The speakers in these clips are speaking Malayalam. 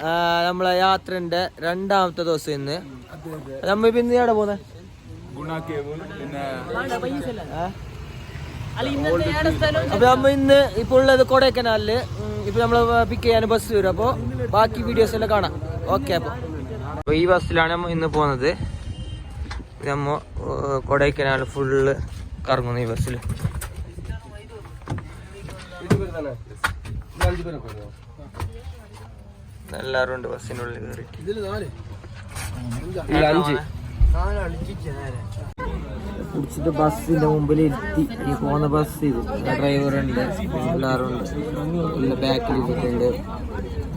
ആ, നമ്മളെ യാത്രന്റെ രണ്ടാമത്തെ ദിവസം ഇന്ന്. നമ്മ ഇപ്പൊ ഇന്ന് എവിടെ പോകുന്നത് അപ്പൊ നമ്മ ഇന്ന് ഇപ്പൊ ഉള്ളത് കൊടൈക്കനാലിൽ. ഇപ്പൊ നമ്മൾ പിക്ക് ചെയ്യാൻ ബസ് വരും. അപ്പൊ ബാക്കി വീഡിയോസ് എല്ലാം കാണാം. ഓക്കെ അപ്പൊ. അപ്പൊ ഈ ബസ്സിലാണ് നമ്മ ഇന്ന് പോകുന്നത് നമ്മ കൊടൈക്കനാൽ ഫുള്ള് കറങ്ങുന്നു ഈ ബസ്സിൽ എല്ലാരും ഉണ്ട് ബസ്സിനുള്ളിൽ കുടിച്ചിട്ട് ബസ്സിന്റെ മുമ്പിൽ ഇരുത്തി. ഈ പോകുന്ന ബസ് ഇത്. ഡ്രൈവർ ഉണ്ട്. എല്ലാവരും ഉണ്ട്. ഫുള്ള് ബാക്കിൽ ഇരുന്നിട്ടുണ്ട്.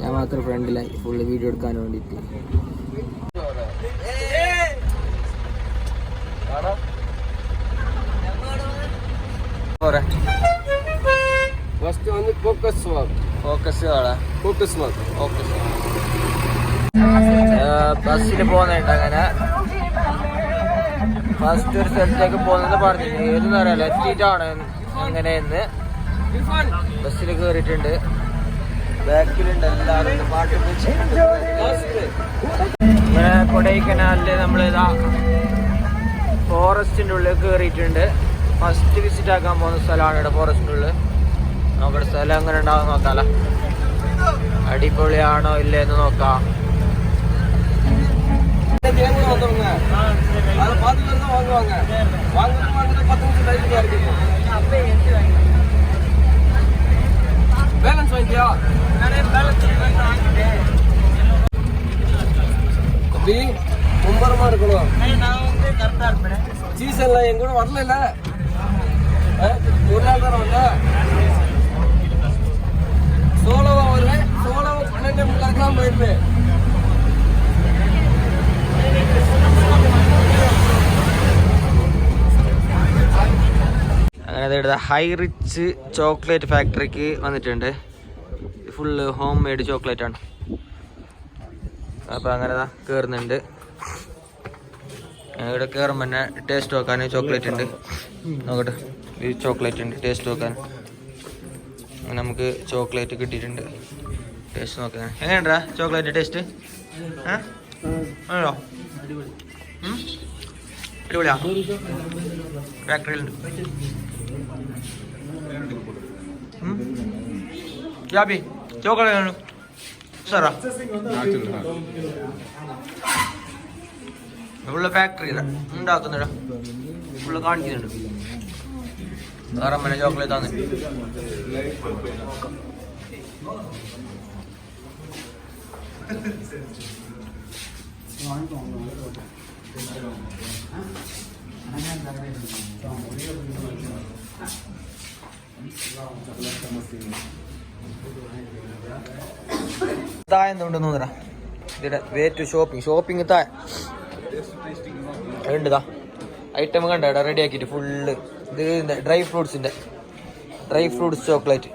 ഞാൻ മാത്രം ഫ്രണ്ടിലായി. ഫുള്ള് വീഡിയോ എടുക്കാൻ വേണ്ടിയിട്ട്. പോരെ. ഫോക്കസ് വാക്ക് ഫോക്കസ് ഫോക്കസ് ഫോക്കസ് ബസ്സിൽ പോകുന്നുണ്ട് അങ്ങനെ. ഫസ്റ്റ് ഒരു സ്ഥലത്തേക്ക് പോകുന്നത് പറഞ്ഞു ഏതെന്ന് അറിയാലോ എത്തിയിട്ടാണ് എങ്ങനെയെന്ന്. ബസ്സിൽ കയറിയിട്ടുണ്ട് ബാക്കിലുണ്ട് എല്ലാവരും. പാട്ട് ഇങ്ങനെ കൊടൈക്കനാലിൽ നമ്മൾ ഇതാ ഫോറസ്റ്റിന്റെ ഉള്ളിൽ കയറിയിട്ടുണ്ട് ഫസ്റ്റ് വിസിറ്റ് ആക്കാൻ പോകുന്ന സ്ഥലമാണ് ഇവിടെ ഫോറസ്റ്റിന്റെ ഉള്ളിൽ. നോക്കട്ടെ സ്ഥലം എങ്ങനെ ഉണ്ടാവും നോക്കാലോ അടിപൊളിയാണോ ഇല്ലേന്ന് നോക്കാം கேம் வந்தவங்க அதை பார்த்துட்டு தான் வாங்குவாங்க வாங்கிட்டு வாங்கிட்டு பத்து நிமிஷம் டைட்டில் இருக்கு பேலன்ஸ் வாங்கிட்டியா அப்படி மும்பரமா இருக்கணும் சீசன்ல என் கூட வரல இல்ல ஒரு நாள் தானே வந்த சோலோவா வருவேன் சோலோவா பன்னெண்டு முக்காலுக்குலாம் போயிருப்பேன் അങ്ങനെ അതെടുത്ത ഹൈ റിച്ച് ചോക്ലേറ്റ് ഫാക്ടറിക്ക് വന്നിട്ടുണ്ട് ഫുള്ള് ഹോം മെയ്ഡ് ചോക്ലേറ്റ് ആണ് അപ്പോൾ അങ്ങനെ ദാ കയറുന്നുണ്ട് ഇവിടെ കയറുമ്പോൾ തന്നെ ടേസ്റ്റ് നോക്കാൻ ചോക്ലേറ്റ് ഉണ്ട് നോക്കട്ടെ ഈ ചോക്ലേറ്റ് ഉണ്ട് ടേസ്റ്റ് നോക്കാൻ അങ്ങനെ നമുക്ക് ചോക്ലേറ്റ് കിട്ടിയിട്ടുണ്ട്. ടേസ്റ്റ് നോക്കാം. എങ്ങനെയുണ്ടാ ചോക്ലേറ്റ് ടേസ്റ്റ് ആണോ? അടിപൊളിയാ. ഫാക്ടറിയിലുണ്ട്? ജാബി ചോക്ലേറ്റ് സാറാ. ഫുള്ള് ഫാക്ടറി ഉണ്ടാക്കുന്നുണ്ടോ ഫുള്ള് കാണിക്കുന്നുണ്ട്. വേറെ ചോക്ലേറ്റ് ആണ് താഴെ വേ ടു ഷോപ്പിംഗ് ഷോപ്പിംഗ് താഴെ. ഉണ്ട് ഐറ്റം കണ്ട? റെഡി ആക്കിയിട്ട് ഫുള്ള് ഇത് ഡ്രൈ ഫ്രൂട്ട്സിന്റെ ഡ്രൈ ഫ്രൂട്ട്സ് ചോക്ലേറ്റ്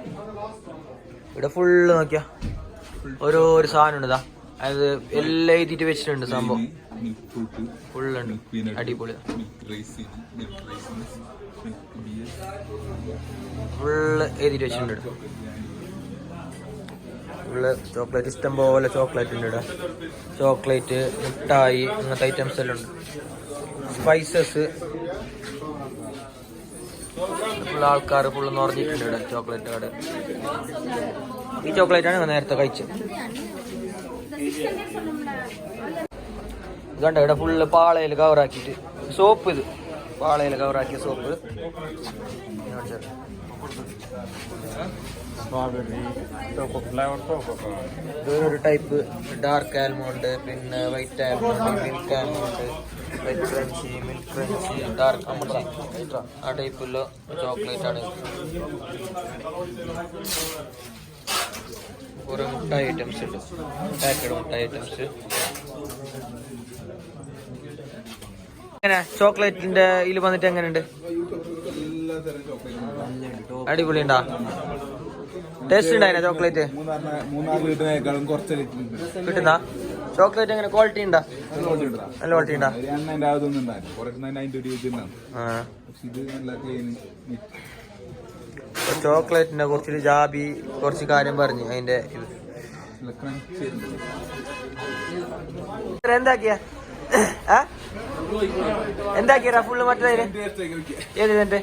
ഇവിടെ ഫുള്ള് നോക്കിയാ. ഓരോ ഒരു സാധനം ഉണ്ട് അതായത് എല്ലാം എഴുതിയിട്ട് വെച്ചിട്ടുണ്ട് സംഭവം. ഫുള്ളുണ്ട് അടിപൊളി. ഫുള്ള് എഴുതിയിട്ട് വെച്ചിട്ടുണ്ട്. ഫുള്ള് ചോക്ലേറ്റ് ഇഷ്ടം പോലെ ചോക്ലേറ്റ് ഉണ്ട് ചോക്ലേറ്റ് മിഠായി അങ്ങനത്തെ ഐറ്റംസ് എല്ലാം ഉണ്ട്. സ്പൈസസ് ഫുള്ള് ആൾക്കാർ ഫുള്ള് നിറഞ്ഞിട്ടുണ്ട് ഇവിടെ ചോക്ലേറ്റ് കട. ഈ ചോക്ലേറ്റ് ആണ് നേരത്തെ കഴിച്ചത്. ഇതുണ്ട് ഇവിടെ ഫുള്ള് പാളയിൽ കവറാക്കിയിട്ട് സോപ്പ് ഇത്. പാളയിൽ കവറാക്കിയ സോപ്പ്. ഇതൊരു ടൈപ്പ് ഡാർക്ക് ആൽമോണ്ട് പിന്നെ white almond pink almond white crunchy milk crunchy dark crunchy ആ ടൈപ്പുള്ള ചോക്ലേറ്റ് ആണ്. കുറേ മുട്ടായി ഐറ്റംസ് ഉണ്ട്. പാക്കഡ് മുട്ടായി ഐറ്റംസ് എങ്ങനെ? ചോക്ലേറ്റിന്റെ ഇതിൽ വന്നിട്ട് എങ്ങനെയുണ്ട്? അടിപൊളി ഉണ്ടാ ടേസ്റ്റ് ഉണ്ടായിന ചോക്ലേറ്റ്? കിട്ടുന്ന? ചോക്ലേറ്റ് എങ്ങനെ ക്വാളിറ്റി ഉണ്ടാ? നല്ല ക്വാളിറ്റി ചോക്ലേറ്റിന്റെ കുറച്ച് അതിന്റെ ഒരു ഇതുണ്ടാവും ആ. ഇത് നല്ല ക്ലീൻ ചോക്ലേറ്റിനെ കുറിച്ചിട്ട് ജാബി കുറച്ച് കാര്യം പറഞ്ഞു. അതിന്റെ ഇത്. എന്താക്കിയ? എന്താക്കിയടാ ഫുള്ള് മറ്റേ ഏത് ഇതിന്റെ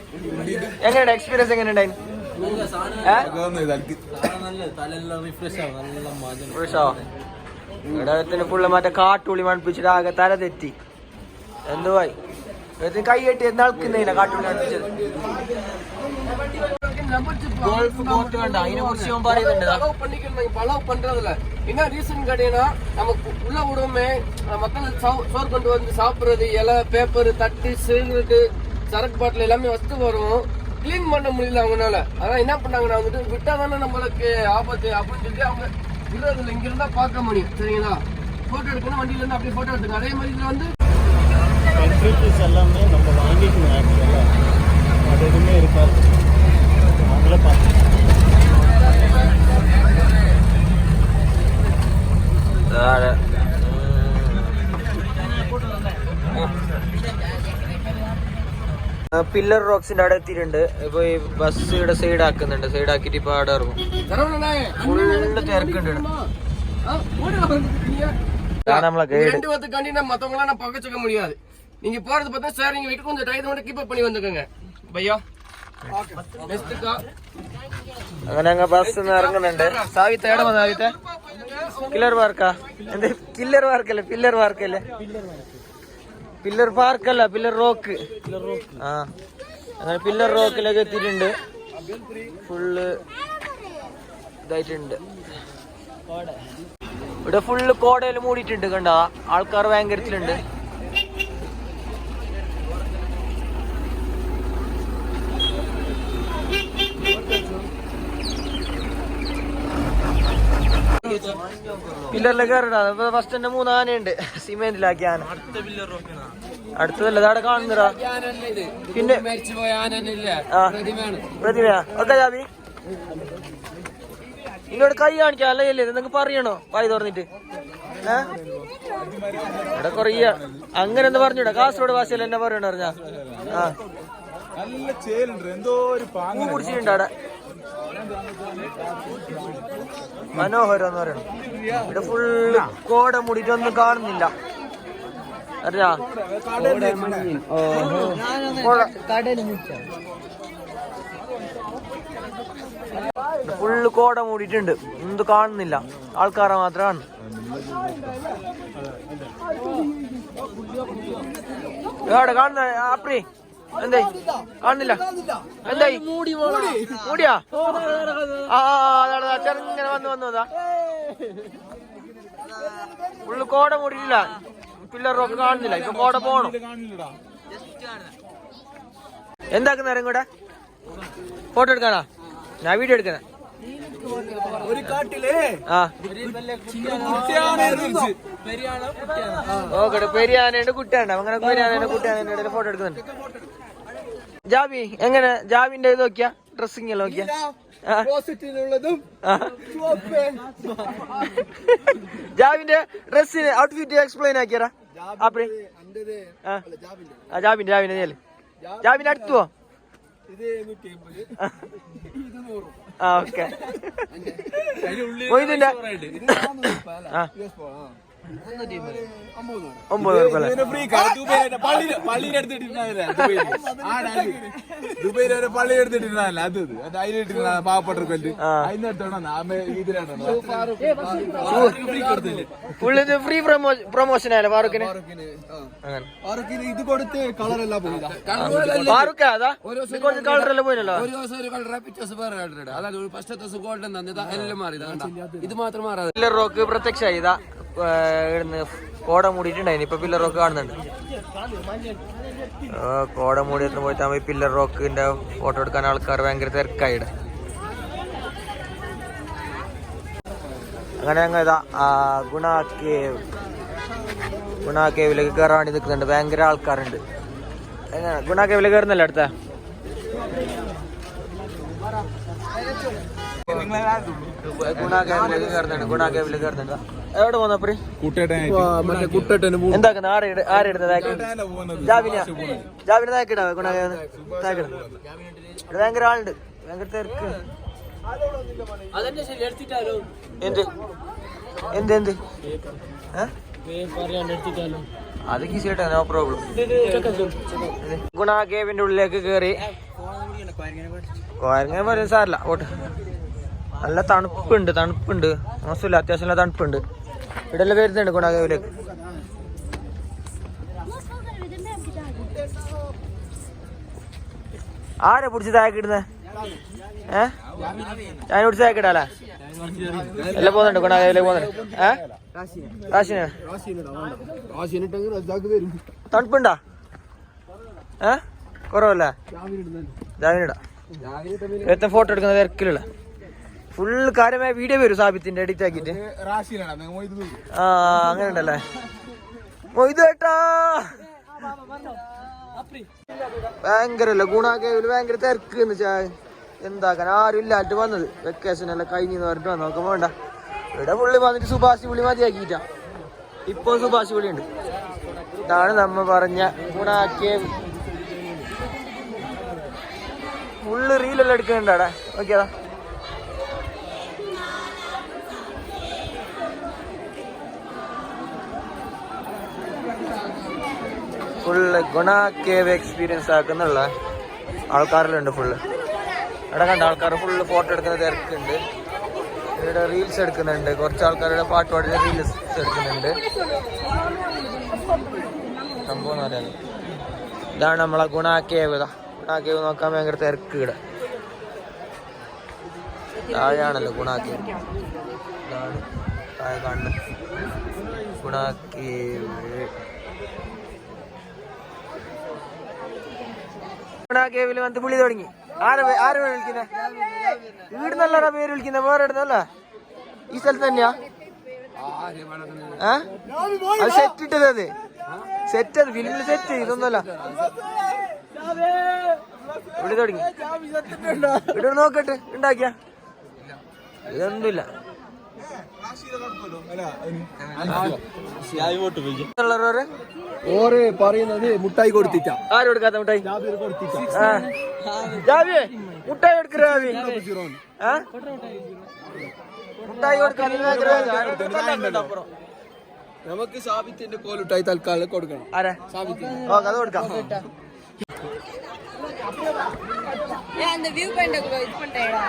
എങ്ങനെയുണ്ട് എക്സ്പീരിയൻസ് എങ്ങനെയുണ്ടായിരുന്നു ഇവിടെ ഫുള്ള് മറ്റേ കാട്ടുള്ളി മണിപ്പിച്ചിട്ട് ആകെ തല തെറ്റി എന്തുവായി ഇതിന് കൈ കെട്ടി എന്നാൾക്കുന്നതിനാ കാട്ടുള്ളി മണിപ്പിച്ചത് ഗോൾഫ് കോർട്ട് കണ്ട അതിനെ കുറിച്ച് ഞാൻ പറയുന്നുണ്ട് ദാ. அலோவ் பண்ணிக்கணும் இப்ப அலோவ் பண்றதுல என்ன ரீசன் கேட்டீங்கன்னா நமக்கு உள்ள விடுவோமே அஹ் மக்கள் சோ- சோறு கொண்டு வந்து சாப்பிடுறது இலை பேப்பர் தட்டு சிகரெட்டு சரக்கு பாட்டில் எல்லாமே வச்சு வரும் க்ளீன் பண்ண முடியல அவங்கனால அதான் என்ன பண்ணாங்கன்னா வந்துட்டு விட்டா தானே நம்மளுக்கு ஆபத்து அப்படின்னு சொல்லிட்டு அவங்க விடுறதுல இங்க இருந்தா பார்க்க முடியும். சரிங்களா? போட்டோ எடுக்கணும் வண்டியில இருந்து அப்படியே போட்டோ எடுத்துக்கணும். அதே மாதிரி இதுல வந்து ஃபெசிலிட்டிஸ் எல்லாமே நம்ம வாங்கிக்கணும் ஆக்சுவலாக அது எதுவுமே இருக்காது. அவங்கள பார்த்து താഴെ പില്ലർ റോക്സിന്റെ അവിടെ എത്തിയിട്ടുണ്ട് ഇപ്പൊ ഈ ബസ് ഇവിടെ സൈഡ് ആക്കുന്നുണ്ട് സൈഡ് ആക്കിയിട്ട് ഇപ്പൊ അവിടെ ഇറങ്ങും சரவணனே, ഫുള്ള് തിരക്കുണ്ട് ഇവിടെ. ஆ, ஓடுடா, வந்துட்டீங்க. ഇതാണ് നമ്മളെ இந்த ഗൈഡ് ரெண்டு பேத்துக்காண்டி நான் மத்தவங்களாம் நான் பகச்சுக்க முடியாது நீங்க போறது பார்த்தா சார் நீங்க வீட்டுக்கு கொஞ்சம் டைம் மட்டும் கீப் அப் பண்ணி வந்துக்கோங்க பையா நெக்ஸ்ட்டுக்கா അങ്ങനെ അങ്ങ് ബസ് ഇറങ്ങുന്നുണ്ട് സാവിത്ത എവിടെ വന്ന സാവിത്ത കില്ലർ പാർക്കാ എന്ത് കില്ലർ പാർക്കല്ലേ പില്ലർ പാർക്കല്ലേ പില്ലർ പാർക്ക് അല്ല പില്ലർ റോക്ക് ആ അങ്ങനെ പില്ലർ റോക്കിലൊക്കെ എത്തിയിട്ടുണ്ട്. ഫുള്ള് ഇതായിട്ടുണ്ട്. ഇവിടെ ഫുള്ള് കോടയിൽ മൂടിയിട്ടുണ്ട് കണ്ട? ആൾക്കാർ ഭയങ്കരത്തിലുണ്ട്. പില്ലറിലേക്ക് കയറിടാ ഫസ്റ്റ് തന്നെ മൂന്ന് ആനയുണ്ട്. സിമെന്റിലാക്കി ആന അടുത്തതല്ല ഇതാടെ കാണുന്നടാ പിന്നെ പ്രതിമയാ. ഒക്കെ ജാബി ഇങ്ങോട്ട് കൈ കാണിക്കാം. അല്ലേ അല്ലേ നിങ്ങൾക്ക് പറയണോ? വായി തുറന്നിട്ട്? ഇവിടെ കൊറേ അങ്ങനെ എന്താ പറഞ്ഞൂടാ. കാസർഗോഡ് ഭാഷയിൽ എന്നെ പറയണ പറഞ്ഞ ആ. നല്ല ചേലുണ്ട്. എന്തോ ഒരു പാങ്ങ കുടിച്ചിട്ടുണ്ട് അവിടെ മനോഹരം എന്ന് പറയണം ഇവിടെ ഫുൾ കോട മുടിയിട്ടൊന്നും കാണുന്നില്ല. അറിയാ ഫുള്ള് കോട. മൂടിയിട്ടുണ്ട്. എന്ത് കാണുന്നില്ല. ആൾക്കാരെ മാത്രമാണ്. കാണുന്ന? അപ്രി എന്തായി? കാണുന്നില്ല എന്തായി? മൂടിയാ? ആ ചെറുങ്ങനെ വന്ന് വന്നു അതാ ഫുള്ള് കോട മൂടിയില്ല പിള്ളേരൊക്കെ കാണുന്നില്ല ഇപ്പൊ കോട പോണം. എന്താക്കുന്ന നേരം കൂടെ ഫോട്ടോ എടുക്കാനാ? ഞാൻ വീഡിയോ എടുക്കണേ ഒരു കാട്ടിലേ. നോക്കട്ടെ പെരിയാനുണ്ട് കുട്ടിയാണ്ട് അങ്ങനെ പെരിയാനുണ്ട് കുട്ടിയാണ് ഫോട്ടോ എടുക്കുന്നുണ്ട്. ജാബി എങ്ങനെ? ജാബിന്റെ ഇത് നോക്കിയാ? ഡ്രസ്സിംഗ് എല്ലാം നോക്കിയാ. ജാബിന്റെ ഡ്രസ്സിന് ഔട്ട്ഫിറ്റ് എക്സ്പ്ലെയിൻ ആക്കിയറാ ആപ്രി ആ. ആ, ജാബിന്റെ ജാബിന്റെ അല്ലേ ജാബിന്റെ അടുത്തുവോ? ആ. ഓക്കെ. മൊയ്തിന്റെ ആ. ഒമ്പത് ഒരു പള്ളി അത് ഇത്. അത് അതിലിട്ടിരുന്ന. അതിന് ഫ്രീ പ്രൊമോഷൻ ആയാലും ഫാറൂഖിന്? അങ്ങനെ. ഇത് കൊടുത്ത് കളറെല്ലാം പോയതാ ഫാറൂഖ് കളറെല്ലാം പോയിനല്ലോ ഒരു ദിവസം ഒരു കളർ പിക്ചേഴ്സ് വേറെ കളർ അതായത് ഫസ്റ്റ് ദിവസം ഗോൾഡൻ തന്നെ എല്ലാം മാറി ഇത് മാത്രം മാറാതെ. റോക്ക് പ്രത്യക്ഷമായി ഇവിടുന്ന് കോട മൂടിയിട്ടുണ്ടായിരുന്നു ഇപ്പൊ പില്ലർ റോക്ക് കാണുന്നുണ്ട്. കോട മൂടിയെന്ന് പോയിട്ട് ഈ പില്ലർ റോക്കിന്റെ ഫോട്ടോ എടുക്കാൻ ആൾക്കാർ ഭയങ്കര തിരക്കായിട അങ്ങനെ ഞങ്ങൾ ഇതാ ഗുണാക്കേവിലേക്ക് ഗുണ കേവ് ഗുണ കേവിലേക്ക് കയറാൻ വേണ്ടി നിൽക്കുന്നുണ്ട്. ഭയങ്കര ആൾക്കാരുണ്ട്. എങ്ങനെ? ഗുണ കേവിലേക്ക് കയറുന്നല്ലേ അടുത്ത? ഗുണ കേവിലേക്ക് കയറുന്നുണ്ട് ഗുണ കേവിലേക്ക് കയറുന്നുണ്ട് എവിടെ അപ്പറി? മറ്റേ കുട്ടട്ടന് എന്താക്കുന്ന ആരെ ആരെടുത്ത താക്കിടാ താക്കിട ഇവിടെ ഭയങ്കര ആളുണ്ട്. ഭയങ്കര തിരക്ക്. എന്ത്? എന്ത് എന്ത്? അത് ഈസിയായിട്ടാ നോ പ്രോബ്ലം. ഗുണ കേവിന്റെ ഉള്ളിലേക്ക് കേറി. കോരങ്ങനെ പറയും സാറില്ല ഓട്ട്. നല്ല തണുപ്പുണ്ട് തണുപ്പുണ്ട്. മോശമില്ല അത്യാവശ്യം നല്ല തണുപ്പുണ്ട്. ഇവിടെ എല്ലാം വരുന്നുണ്ട് ഗുണ കേവിലേക്ക് ആരെ പിടിച്ച് താഴേക്ക് ഇടുന്നേ? ഏ? ഞാൻ പിടിച്ച് താഴേക്ക് ഇടാലേ എല്ലാം പോകുന്നുണ്ട് ഗുണ കേവിലേക്ക് പോകുന്നുണ്ട്. ഏ? കാശിനാ? തണുപ്പുണ്ടാ? ഏ? കുറവല്ലേ? ജാവിനിടാ ഏറ്റവും ഫോട്ടോ എടുക്കുന്ന തിരക്കിലുള്ള. ഫുള്ള് കാര്യമായ വീഡിയോ വരും സാബിത്തിന്റെ എഡിറ്റ് ആക്കിട്ട്. ആ അങ്ങനെ ഉണ്ടല്ലേ മൊയ്ത് കേട്ടാ ഭയങ്കരല്ല ഗുണാക്കേവിൽ ഭയങ്കര തിരക്ക് വെച്ചാ എന്താക്കാൻ? ആരും ഇല്ലാട്ട് വന്നത്. വെക്കേഷൻ എല്ലാം കഴിഞ്ഞെന്ന് പറഞ്ഞിട്ട് വന്നു. നോക്കാൻ വേണ്ട ഇവിടെ പുള്ളി വന്നിട്ട് സുഭാഷ് പുള്ളി മതിയാക്കിയിട്ടാ. ഇപ്പൊ സുഭാഷ് പുള്ളി ഉണ്ട്. ഇതാണ് നമ്മ പറഞ്ഞ ഗുണാക്കേവ് ഫുള്ള് റീലെല്ലാം എടുക്കണ്ടാടാ ഓക്കേതാ ഫുള്ള് ഗുണ കേവ് എക്സ്പീരിയൻസ് ആക്കുന്നുള്ള ആൾക്കാരിലുണ്ട് ഫുള്ള് ഇവിടെ കണ്ട ആൾക്കാർ ഫുള്ള് ഫോട്ടോ എടുക്കുന്ന തിരക്കുണ്ട്. ഇവിടെ റീൽസ് എടുക്കുന്നുണ്ട്. കുറച്ച് ആൾക്കാരുടെ പാട്ട് പാടിയ റീൽസ് എടുക്കുന്നുണ്ട്. സംഭവം എന്ന് പറയുന്നത് ഇതാണ് നമ്മളെ ഗുണ കേവ് ഗുണ കേവ് നോക്കാൻ ഭയങ്കര തിരക്ക് ഇവിടെ. താഴെയാണല്ലോ ഗുണ കേവ് ഇതാണ് താഴെ കാണുന്നത്. ഗുണ കേവ് കേവിൽ വന്ന് പുളി തുടങ്ങി. ആരെ ആരെ പേര് വിളിക്കുന്നേ? ഈടുന്നല്ല പേര് വിളിക്കുന്ന വേറെ ഇടുന്നല്ല ഈ സ്ഥലത്ത് തന്നെയാ? അത് സെറ്റ് ഇട്ടത് അത്. സെറ്റ് അത് ഫിലിമിൽ സെറ്റ് ഇതൊന്നുമല്ല. വിളി തുടങ്ങി. ഇവിടെ നോക്കട്ടെ ഉണ്ടാക്കിയ. ഇതൊന്നുമില്ല. ഉള്ളവരെ ഓറ് പറയുന്നത് മുട്ടായി കൊടുത്തിട്ട ആരും എടുക്കാത്ത മുട്ടായി ആ. ജാവി മുട്ടായി എടുക്കറ ജാവി ആ? മുട്ടായി കൊടുക്കാൻ അപ്പുറം നമുക്ക് സാബിത്തിന്റെ കോലുട്ടായി തൽക്കാലം കൊടുക്കണം ആരാ ഓ അത് കൊടുക്കാം அந்த வியூ பாயிண்ட் இது பண்றேடா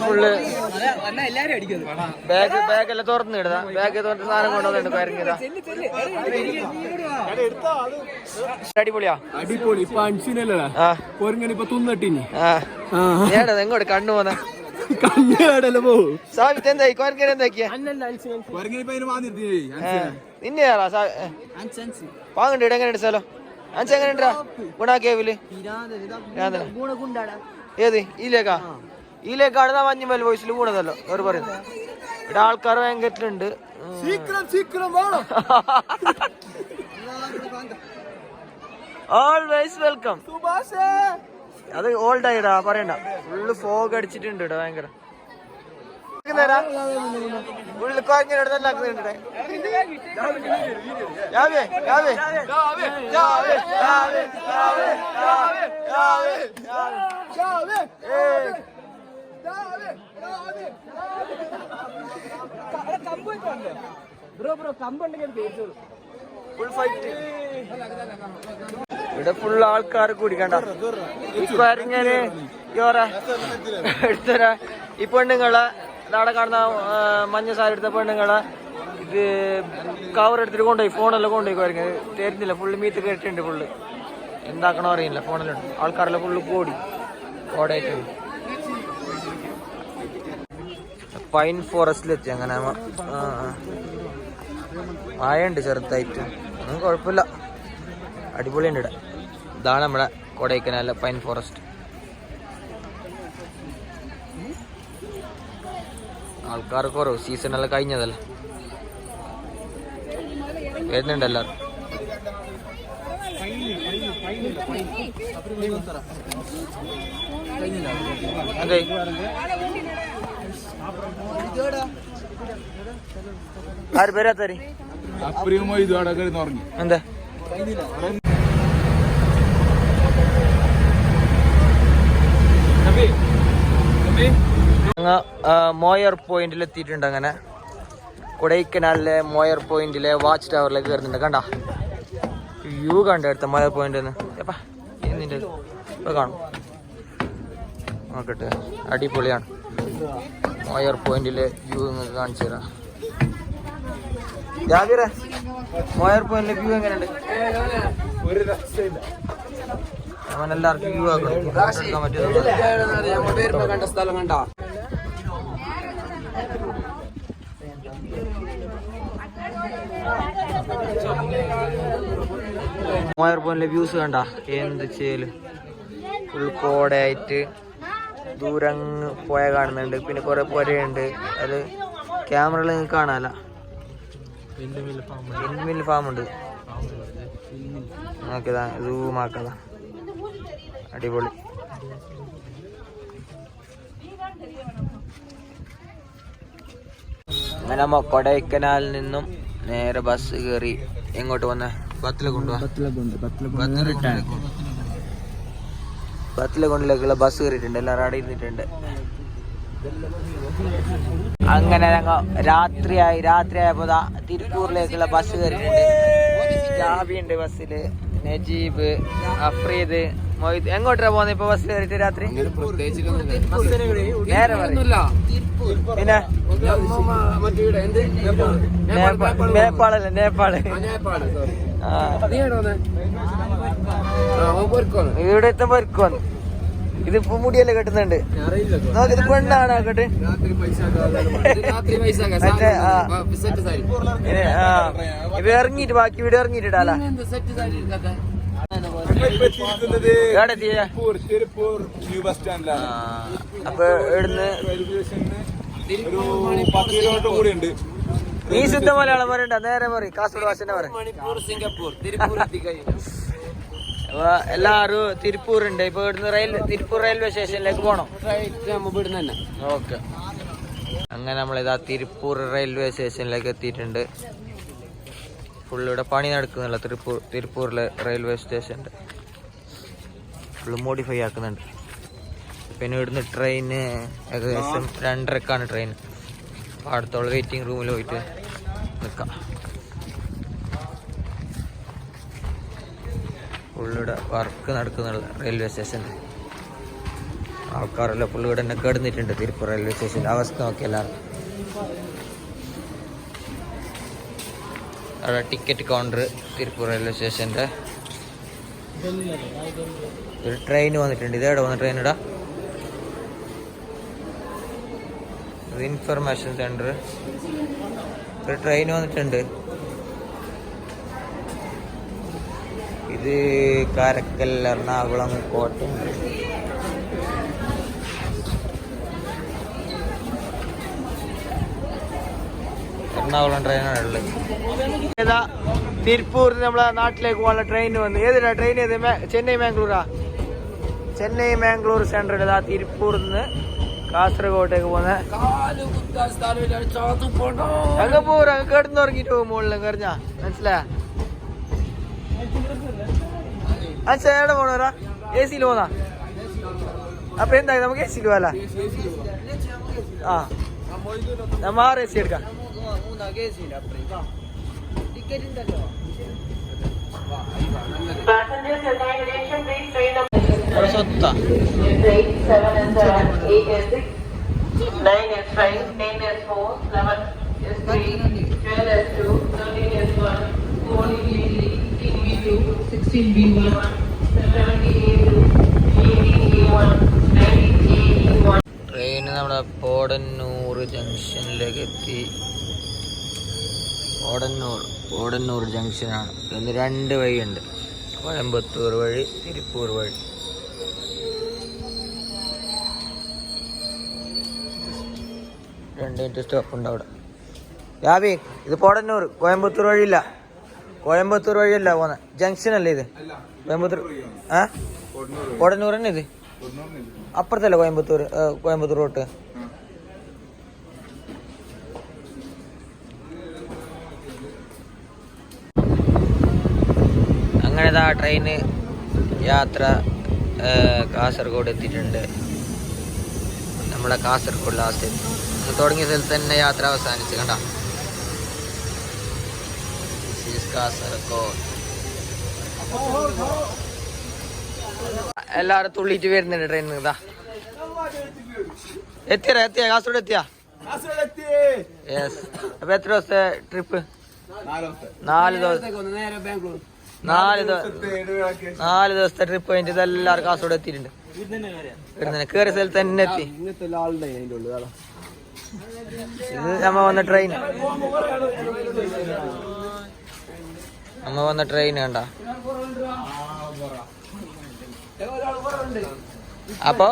ഫുള്ള് ബാഗ് ബാഗ് എല്ലാം തുറന്നു ഇടുക ബാഗ് തുറന്ന് സാധനം കൊണ്ടുവന്നിട്ട് കയറിയതാ അടിപൊളിയാ. അടിപൊളി ഇപ്പൊ അഞ്ചിനല്ലേ ഇപ്പൊ തുന്നട്ടിനി. ഏടാ എങ്ങോട്ട് കണ്ണു പോന്നെ. സാബിത്ത് എന്തായി? എന്താക്കിയ കൊരങ്ങനെ നിന്നെ പാങ്ങണ്ട് സ്ഥലം? ഗുണാക്കേവിൽ ഏത്? ഇതിലേക്കാ ഇതിലേക്കാണ് ആ മഞ്ഞ മേൽ വോയിസിൽ കൂടതല്ലോ. അവർ പറയുന്നത് ഇവിടെ ആൾക്കാർ ഭയങ്കരത്തിലുണ്ട്. സീക്രം സീക്രം വേണം ഓൾവേസ് വെൽക്കം അത് ഓൾഡ് ആയിടാ പറയണ്ട. ഫുള്ള് ഫോഗ് അടിച്ചിട്ടുണ്ട് ഇവിടെ ഭയങ്കര. ഫുള്ള് കുഴങ്ങനെ ആക്കുന്നുണ്ട് യാവേ യാവേ യാവേ യാവേ യാവേ യാവേ യാവേ ഏയ് ഫുൾ ഫൈറ്റ് ഇവിടെ ഫുൾ ആൾക്കാർ കൂടിക്കണ്ട ഇപ്പൊ ഇങ്ങനെ യോറ എടുത്തരാ ഈ പെണ്ണുങ്ങളെ നാടെ കാണുന്ന മഞ്ഞ സാരി എടുത്ത പെണ്ണുങ്ങളെ ഇത് കവർ എടുത്തിട്ട് കൊണ്ടുപോയി ഫോണെല്ലാം കൊണ്ടുപോയി തരുന്നില്ല ഫുള്ള് മീത്ത് കയറ്റിണ്ട് ഫുള്ള് എന്താക്കണോ അറിയില്ല ഫോണിലുണ്ട്. ആൾക്കാരെല്ലാം ഫുള്ള് കൂടി. ഓടായിട്ട്. പൈൻ ഫോറസ്റ്റിലെത്തി അങ്ങനെ മഴയുണ്ട് ചെറുതായിട്ട്. ഒന്നും കുഴപ്പമില്ല. അടിപൊളിയുണ്ട് ഇവിടെ. ഇതാണ് നമ്മുടെ കൊടൈക്കനാലിലെ പൈൻ ഫോറസ്റ്റ് ആൾക്കാർ കുറവ് സീസൺ കഴിഞ്ഞതല്ലേ? വരുന്നുണ്ട് എല്ലാവരും. ആര് വരാത്തവര് അപ്പുറമോ ഇത് കിടന്ന് ഉറങ്ങി. എന്താ? അങ്ങ് മോയർ പോയിന്റിൽ എത്തിയിട്ടുണ്ട് അങ്ങനെ. കൊടൈക്കനാലിലെ മോയർ പോയിന്റിലെ വാച്ച് ടവറിലേക്ക് കയറുന്നുണ്ട്. കണ്ട? വ്യൂ കണ്ട അടുത്ത മോയർ പോയിന്റ് എപ്പാ? എന്നിന്റെ ഇപ്പൊ കാണും. നോക്കട്ടെ. അടിപൊളിയാണ്. മോയർ പോയിന്റിലെ വ്യൂ നിങ്ങൾക്ക് കാണിച്ചു തരാം. ജാബിറെ മോയർ പോയിന്റിലെ വ്യൂ എങ്ങനെയുണ്ട്? അവനെല്ലാവർക്കും വ്യൂ ആക്കണം. പറ്റുന്നത് മോയർ പോയിന്റിലെ വ്യൂസ് കണ്ട? എന്ത് ചെയ്യൽ? ഫുൾ കോടയായിട്ട് ദൂരങ്ങ് പോയ കാണുന്നുണ്ട്. പിന്നെ കുറെ പുരയുണ്ട്. അത് ക്യാമറയിൽ നിങ്ങൾക്ക് കാണാല മിൽ ഫാം ഉണ്ട്. നോക്കിയതാ സൂം ആക്കതാ. അടിപൊളി. അങ്ങനെ കൊടൈക്കനാലിൽ നിന്നും നേരെ ബസ് കയറി എങ്ങോട്ട് വന്ന. ബത്തിലെ കൊണ്ടുപോവാ ബത്തിലെ കൊണ്ടിലേക്കുള്ള ബസ് കയറിയിട്ടുണ്ട്. എല്ലാവരും അവിടെ ഇരുന്നിട്ടുണ്ട് അങ്ങനെ ഞങ്ങൾ രാത്രിയായി. രാത്രിയായപ്പോ തിരുപ്പൂരിലേക്കുള്ള ബസ് കയറിയിട്ടുണ്ട്. ജാബിയുണ്ട് ബസ്സിൽ. നജീബ് അഫ്രീദ് മൊയ്ത് എങ്ങോട്ടാ പോകുന്നത് ഇപ്പൊ ബസ് കയറിട്ട് രാത്രി നേരെ. പിന്നെ? നേപ്പാളല്ലേ നേപ്പാൾ. ഇവിടെ എത്തുമ്പോ ഇരിക്കുവാന്ന് ഇതിപ്പോ മുടിയല്ലേ കെട്ടുന്നുണ്ട്. നോക്ക് ഇത് പെണ്ണാണ് കേട്ട് രാത്രി പൈസ ആക്കാതെ. രാത്രി പൈസ ആക്കാം. മറ്റേ, ആ. സാരി. സെറ്റ് സാരി ഇനി, ആ. ഇത് ഇറങ്ങിട്ട് ബാക്കി വീട് ഇറങ്ങിയിട്ടാല ന്യൂ ബസ് സ്റ്റാൻഡിലാണ്. അപ്പൊ ഇവിടുന്ന് റെയിൽവേ സ്റ്റേഷന് ഒരു പത്ത് കിലോമീറ്റർ കൂടി ഉണ്ട്. നീ ശുദ്ധ മലയാളം പറയണ്ട നേരെ പറയും. കാസർഗോഡ് ഭാഷ പറ മണിപ്പൂർ സിംഗപ്പൂർ. അപ്പൊ എല്ലാരും തിരുപ്പൂർ ഉണ്ട് ഇപ്പൊ ഇവിടുന്ന് റെയിൽ തിരുപ്പൂർ റെയിൽവേ സ്റ്റേഷനിലേക്ക് പോണം? ഓക്കെ. അങ്ങനെ നമ്മളിതാ തിരുപ്പൂർ റെയിൽവേ സ്റ്റേഷനിലേക്ക് എത്തിയിട്ടുണ്ട്. ഫുള്ള് ഇവിടെ പണി നടക്കുന്നില്ല. തിരുപ്പൂർ തിരുപ്പൂരിലെ റെയിൽവേ സ്റ്റേഷന്റെ. ഫുള്ള് മോഡിഫൈ ആക്കുന്നുണ്ട്. പിന്നെ ഇവിടുന്ന് ട്രെയിന് ഏകദേശം രണ്ടരക്കാണ് ട്രെയിൻ അടുത്തുള്ള വെയിറ്റിംഗ് റൂമിൽ പോയിട്ട് നിൽക്കാം ഫുള്ളിവിടെ വർക്ക് നടക്കുന്നുള്ള റെയിൽവേ സ്റ്റേഷനിൽ ആൾക്കാരെല്ലാം ഫുള്ള് ഇവിടെ തന്നെ കിടന്നിട്ടുണ്ട്. തിരുപ്പൂർ റെയിൽവേ സ്റ്റേഷന്റെ അവസ്ഥ നോക്കി അവിടെ ടിക്കറ്റ് കൗണ്ടർ തിരുപ്പൂർ റെയിൽവേ സ്റ്റേഷന്റെ ഒരു ട്രെയിൻ വന്നിട്ടുണ്ട്. ഇതേടെ വന്ന ട്രെയിൻ ഇടാ ഇൻഫർമേഷൻ സെന്റർ ഒരു ട്രെയിൻ വന്നിട്ടുണ്ട്. ഇത് കാരക്കൽ എറണാകുളം കോട്ടയം. എറണാകുളം ട്രെയിനാണ് ഏതാ തിരുപ്പൂർ നമ്മളെ നാട്ടിലേക്ക് പോകാനുള്ള ട്രെയിൻ വന്നു. ഏതിനാ ട്രെയിൻ ഏത്? ചെന്നൈ മാംഗ്ലൂരാ? ചെന്നൈ മാംഗ്ലൂർ സെൻട്രൽ ഇതാ തിരുപ്പൂരിൽ നിന്ന് കാസർഗോട്ടേക്ക് പോകുന്ന. കാൽ കുത്താൻ സ്ഥലമില്ല ചാത്തു പോണോ അങ്ങ് പോരാ കിടന്നുറങ്ങിട്ട് മുകളിൽ കറിഞ്ഞ മനസ്സിലായ? എവിടെ പോണോരാ എ സിയിൽ പോന്നാ? അപ്പൊ എന്താ നമുക്ക് എ സിയിൽ പോല ആ. നമ്മ ആറ് എ സി എടുക്കാം ട്രെയിൻ നമ്മുടെ പോടന്നൂർ ജംഗ്ഷനിലേക്ക് എത്തി. പോടന്നൂർ. ഓടന്നൂർ ജംഗ്ഷനാണ്. ഇന്ന് രണ്ട് വഴിയുണ്ട്. കോയമ്പത്തൂർ വഴി തിരുപ്പൂർ വഴി. രണ്ട് മിനിറ്റ് സ്റ്റോപ്പ് ഉണ്ട് അവിടെ. രാവി ഇത് പോടന്നൂർ കോയമ്പത്തൂർ വഴിയില്ല. കോയമ്പത്തൂർ വഴിയല്ല പോന്നെ. ജംഗ്ഷനല്ലേ ഇത്? കോയമ്പത്തൂർ ആ പോടന്നൂർ തന്നെ ഇത്? അപ്പുറത്തല്ല കോയമ്പത്തൂർ കോയമ്പത്തൂർ റോട്ട്? അങ്ങനെ ആ ട്രെയിന് യാത്ര കാസർഗോഡ് എത്തിയിട്ടുണ്ട്. നമ്മളെ കാസർഗോഡ് ലാസ്റ്റ് തുടങ്ങിയ സ്ഥലത്ത് തന്നെ യാത്ര അവസാനിച്ച് കണ്ട? കാസർഗോഡ്. എല്ലാരും തുള്ളിയിട്ട് വരുന്നുണ്ട് ട്രെയിനിൽ ഇതാ എത്തിയാ? എത്തിയ? കാസർഗോഡ് എത്തിയാ. യെസ് അപ്പൊ എത്ര ദിവസത്തെ ട്രിപ്പ് നാല് ദിവസം. നേരെ ബാംഗ്ലൂർ. നാല് നാല് ദിവസത്തെ ട്രിപ്പ് കഴിഞ്ഞിട്ട് എല്ലാവർക്കും കാസർഗോഡ് എത്തിയിട്ടുണ്ട്. ഇവിടുന്ന് കയറിയ സ്ഥലത്ത് തന്നെ എത്തി. ഇത് നമ്മ വന്ന ട്രെയിൻ നമ്മ വന്ന ട്രെയിൻ കണ്ട. അപ്പോ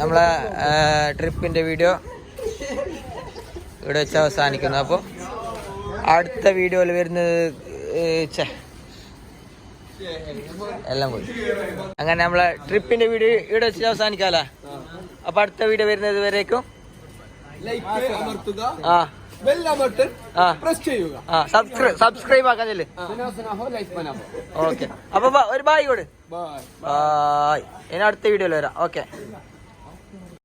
നമ്മളെ ട്രിപ്പിന്റെ വീഡിയോ ഇവിടെ വെച്ച് അവസാനിക്കുന്നു. അപ്പോൾ അടുത്ത വീഡിയോയിൽ വരുന്നത്. എല്ലാം പോയി. അങ്ങനെ നമ്മളെ ട്രിപ്പിന്റെ വീഡിയോ ഇവിടെ വെച്ച് അവസാനിക്കാലോ അപ്പൊ അടുത്ത വീഡിയോ വരുന്നത് വരേക്കും. ആ. സബ്സ്ക്രൈബ് ബനാഹോ ഓക്കെ. അപ്പൊ ഒരു ബായ് കൊടു. ബായ് ഇനി അടുത്ത വീഡിയോയിൽ വരാം. ഓക്കെ.